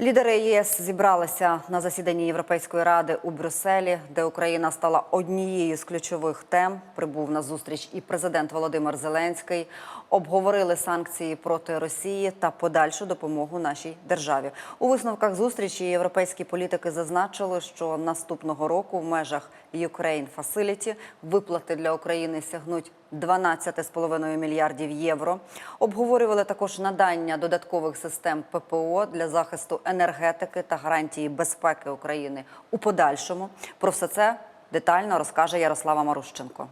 Лідери ЄС зібралися на засіданні Європейської ради у Брюсселі, де Україна стала однією з ключових тем. Прибув на зустріч і президент Володимир Зеленський. Обговорили санкції проти Росії та подальшу допомогу нашій державі. У висновках зустрічі європейські політики зазначили, що наступного року в межах Ukraine Facility виплати для України сягнуть 12,5 мільярдів євро. Обговорювали також надання додаткових систем ППО для захисту енергетики та гарантії безпеки України у подальшому. Про все це детально розкаже Ярослава Марущенко.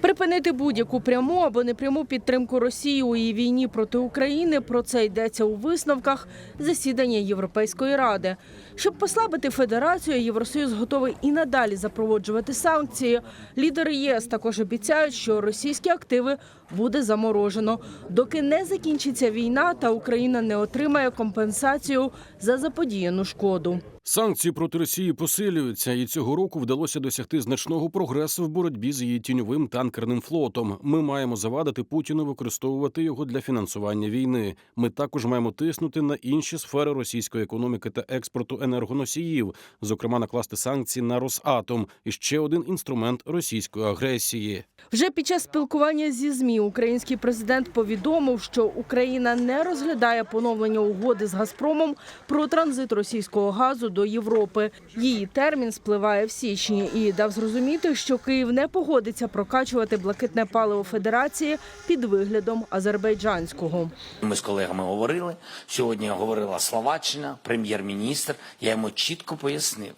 Припинити будь-яку пряму або непряму підтримку Росії у її війні проти України. Про це йдеться у висновках засідання Європейської ради. Щоб послабити федерацію, Євросоюз готовий і надалі запроваджувати санкції. Лідери ЄС також обіцяють, що російські активи буде заморожено, доки не закінчиться війна та Україна не отримає компенсацію за заподіяну шкоду. Санкції проти Росії посилюються, і цього року вдалося досягти значного прогресу в боротьбі з її тіньовим танкерним флотом. Ми маємо завадити Путіну використовувати його для фінансування війни. Ми також маємо тиснути на інші сфери російської економіки та експорту енергоносіїв, зокрема накласти санкції на Росатом і ще один інструмент російської агресії. Вже під час спілкування зі змі український президент повідомив, що Україна не розглядає поновлення угоди з Газпромом про транзит російського газу до Європи. Її термін спливає в січні і дав зрозуміти, що Київ не погодиться прокачувати блакитне паливо Федерації під виглядом азербайджанського. Ми з колегами говорили. Сьогодні говорила Словаччина, прем'єр-міністр. Я йому чітко пояснив: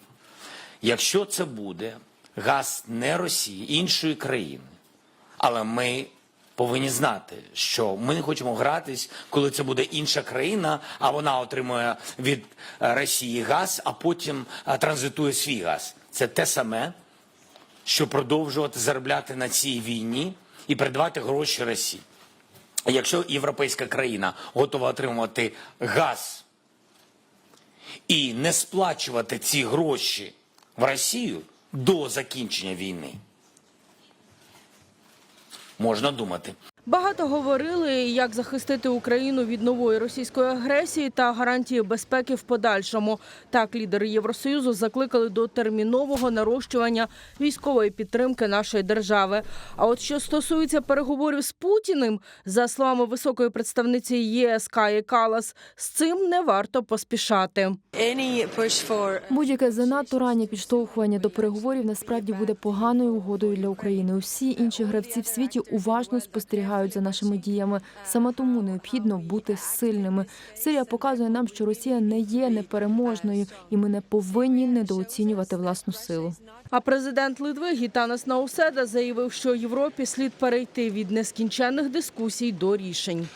якщо це буде газ не Росії, іншої країни, але ми повинні знати, що ми не хочемо гратись, коли це буде інша країна, а вона отримує від е, Росії газ, а потім е, транзитує свій газ. Це те саме, що продовжувати заробляти на цій війні і передавати гроші Росії. Якщо європейська країна готова отримувати газ і не сплачувати ці гроші в Росію до закінчення війни, можна думати. Багато говорили, як захистити Україну від нової російської агресії та гарантії безпеки в подальшому. Так, лідери Євросоюзу закликали до термінового нарощування військової підтримки нашої держави. А от що стосується переговорів з Путіним, за словами високої представниці ЄС Каї Калас, з цим не варто поспішати. Будь-яке занадто раннє підштовхування до переговорів насправді буде поганою угодою для України. Усі інші гравці в світі уважно спостерігають за нашими діями. Саме тому необхідно бути сильними. Сирія показує нам, що Росія не є непереможною, і ми не повинні недооцінювати власну силу. А президент Литви Гітанас Науседа заявив, що Європі слід перейти від нескінченних дискусій до рішень.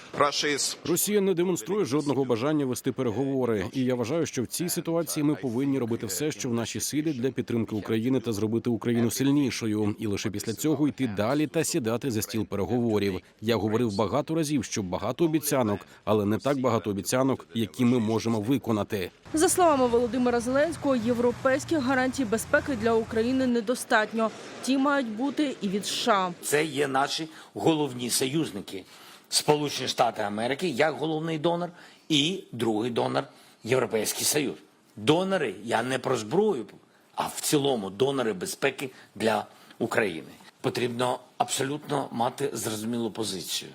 Росія не демонструє жодного бажання вести переговори, і я вважаю, що в цій ситуації ми повинні робити все, що в нашій силі для підтримки України та зробити Україну сильнішою, і лише після цього йти далі та сідати за стіл переговорів. Я говорив багато разів, що багато обіцянок, але не так багато обіцянок, які ми можемо виконати. За словами Володимира Зеленського, європейських гарантій безпеки для України недостатньо. Ті мають бути і від США. Це є наші головні союзники. Сполучені Штати Америки як головний донор, і другий донор Європейський Союз. Донори, я не про зброю, а в цілому донори безпеки для України. Потрібно абсолютно мати зрозумілу позицію,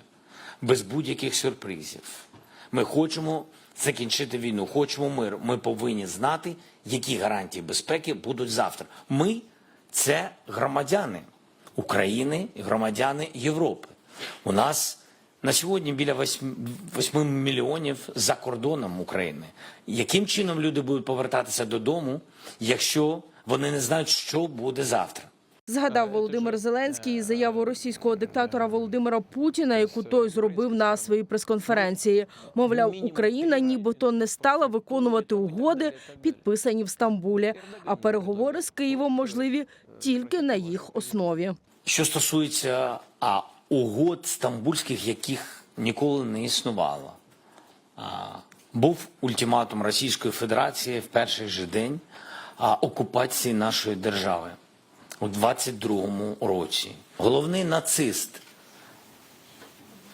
без будь-яких сюрпризів. Ми хочемо закінчити війну, хочемо миру. Ми повинні знати, які гарантії безпеки будуть завтра. Ми це громадяни України громадяни Європи. У нас на сьогодні біля 8, 8 мільйонів за кордоном України. Яким чином люди будуть повертатися додому, якщо вони не знають, що буде завтра? Згадав Володимир Зеленський заяву російського диктатора Володимира Путіна, яку той зробив на своїй прес-конференції. Мовляв, Україна нібито не стала виконувати угоди, підписані в Стамбулі, а переговори з Києвом можливі тільки на їх основі. Що стосується а, угод стамбульських, яких ніколи не існувало, а, був ультиматум Російської Федерації в перший же день а, окупації нашої держави. У 22-му році. Головний нацист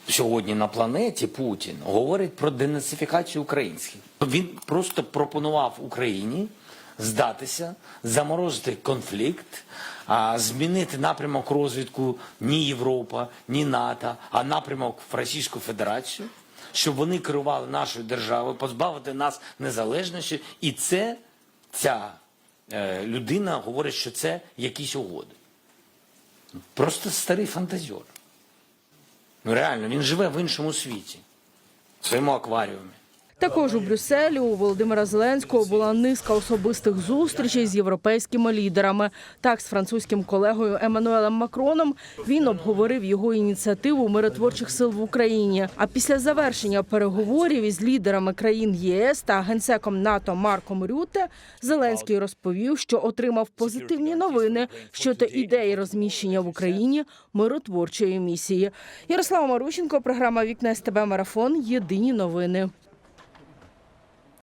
сьогодні на планеті Путін говорить про денацифікацію українських. Він просто пропонував Україні здатися, заморозити конфлікт, змінити напрямок розвитку ні Європа, ні НАТО, а напрямок в Російську Федерацію, щоб вони керували нашою державою, позбавити нас незалежності. І це ця людина говорить, що це якісь угоди. Просто старий фантазер. Ну реально, він живе в іншому світі, в своєму акваріумі. Також у Брюсселі у Володимира Зеленського була низка особистих зустрічей з європейськими лідерами. Так, з французьким колегою Еммануелем Макроном він обговорив його ініціативу миротворчих сил в Україні. А після завершення переговорів із лідерами країн ЄС та генсеком НАТО Марком Рюте Зеленський розповів, що отримав позитивні новини щодо ідеї розміщення в Україні миротворчої місії. Ярослава Марущенко, програма Вікна СТБ Марафон. Єдині новини.